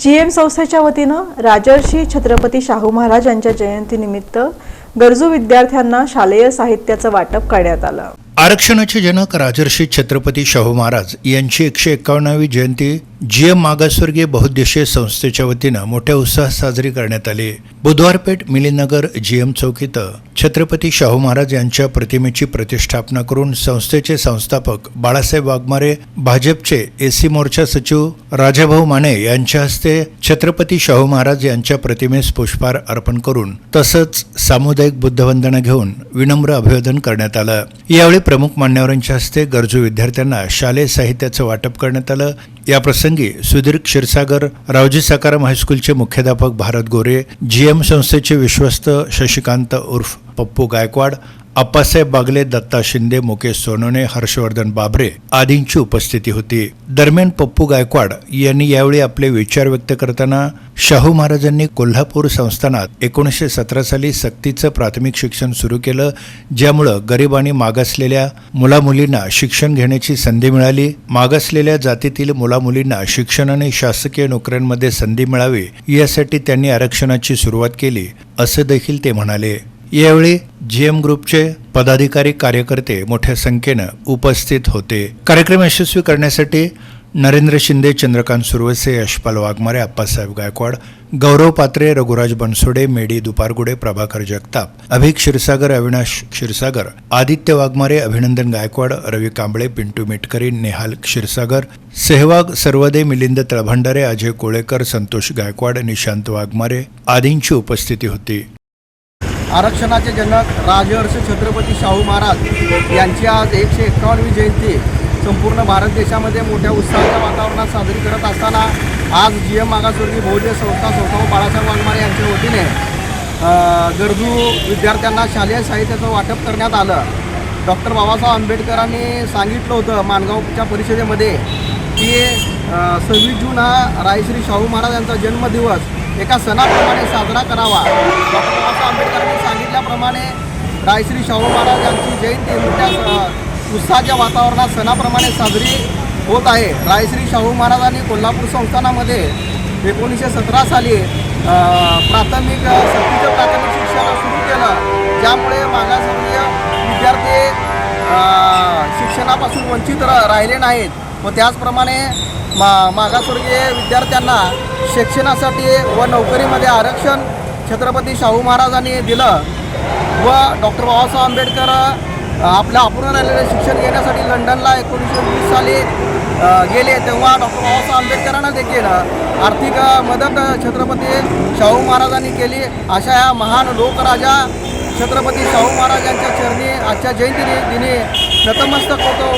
G M संस्थेच्या वतीनं राजर्षी छत्रपती शाहू महाराज यांच्या जयंतीनिमित्त गरजू विद्यार्थ्यांना शालेय साहित्याचं वाटप करण्यात आलं. आरक्षणाचे जनक राजर्षी छत्रपती शाहू महाराज यांची एकशे एक्कावन्नावी जयंती जी एम मागासवर्गीय बहुद्देशीय संस्थेच्या वतीनं मोठ्या उत्साहात साजरी करण्यात आली. बुधवारपेठ मिलिनगर जी एम चौक छत्रपती शाहू महाराज यांच्या प्रतिमेची प्रतिष्ठापना करून संस्थेचे संस्थापक बाळासाहेब वाघमारे भाजपचे एसी मोर्चा सचिव राजाभाऊ माने यांच्या हस्ते छत्रपती शाहू महाराज यांच्या प्रतिमेस पुष्पहार अर्पण करून तसंच सामुदायिक बुद्धवंदना घेऊन विनम्र अभिवादन करण्यात आलं. यावेळी प्रमुख मान्यवरांच्या हस्ते गरजू विद्यार्थ्यांना शालेय साहित्याचं वाटप करण्यात आलं. या प्रसंगी सुधीर क्षीरसागर रावजी सकाराम हायस्कूलचे मुख्याध्यापक भारत गोरे जी एम संस्थेचे विश्वस्त शशिकांत उर्फ पप्पू गायकवाड अप्पासाहेब बागले दत्ता शिंदे मुकेश सोनोने हर्षवर्धन बाबरे आदींची उपस्थिती होती. दरम्यान पप्पू गायकवाड यांनी यावेळी आपले विचार व्यक्त करताना शाहू महाराजांनी कोल्हापूर संस्थानात एकोणीसशे सतरा साली सक्तीचं प्राथमिक शिक्षण सुरू केलं ज्यामुळं गरीब आणि मागासलेल्या मुलामुलींना शिक्षण घेण्याची संधी मिळाली. मागासलेल्या जातीतील मुलामुलींना शिक्षण आणि शासकीय नोकऱ्यांमध्ये संधी मिळावी यासाठी त्यांनी आरक्षणाची सुरुवात केली असं देखील ते म्हणाले. यावेळी जी एम ग्रुपचे पदाधिकारी कार्यकर्ते मोठ्या संख्येनं उपस्थित होते. कार्यक्रम यशस्वी करण्यासाठी नरेंद्र शिंदे चंद्रकांत सुरवसे यशपाल वाघमारे अप्पासाहेब गायकवाड गौरव पात्रे रघुराज बनसोडे मेडी दुपारगुडे प्रभाकर जगताप अभिक क्षीरसागर अविनाश क्षीरसागर आदित्य वाघमारे अभिनंदन गायकवाड रवी कांबळे पिंटू मिटकरी नेहाल क्षीरसागर सेहवाग सर्वदे मिलिंद तळभंडारे अजय कोळेकर संतोष गायकवाड निशांत वाघमारे आदींची उपस्थिती होती. आरक्षणाचे जनक राजहर्ष छत्रपती शाहू महाराज यांची आज एकशे एक्कावन्नवी जयंती संपूर्ण भारत देशामध्ये मोठ्या उत्साहाच्या वातावरणात साजरी करत असताना आज जी एम मागासवर्गीय बहुजन संस्था स्वतः बाळासाहेब वाघमारे यांच्या वतीने गरजू विद्यार्थ्यांना शालेय साहित्याचं वाटप करण्यात आलं. डॉक्टर बाबासाहेब आंबेडकरांनी सांगितलं होतं माणगावच्या परिषदेमध्ये की सव्वीस जून हा रायश्री शाहू महाराज यांचा जन्मदिवस. एका सणाप्रमाणे साजरा करावा. डॉक्टर बाबासाहेब आंबेडकरांनी सांगितल्याप्रमाणे रायश्री शाहू महाराज यांची जयंती मोठ्या उत्साहाच्या वातावरणात सणाप्रमाणे साजरी होत आहे. रायश्री शाहू महाराजांनी कोल्हापूर संस्थानामध्ये एकोणीसशे सतरा साली प्राथमिक सक्तीचं प्राथमिक शिक्षण सुरू केलं. ज्यामुळे मागासवर्गीय विद्यार्थी शिक्षणापासून वंचित राहिले नाहीत. व त्याचप्रमाणे मा मागासवर्गीय विद्यार्थ्यांना शिक्षणासाठी व नोकरीमध्ये आरक्षण छत्रपती शाहू महाराजांनी दिलं व डॉक्टर बाबासाहेब आंबेडकर आपलं अपूर्ण राहिलेलं शिक्षण घेण्यासाठी लंडनला एकोणीसशे वीस साली गेले. तेव्हा डॉक्टर बाबासाहेब आंबेडकरांना देखील आर्थिक मदत छत्रपती शाहू महाराजांनी केली. अशा या महान लोकराजा छत्रपती शाहू महाराजांच्या चरणी आजच्या जयंती दिनी नतमस्तक होतो. व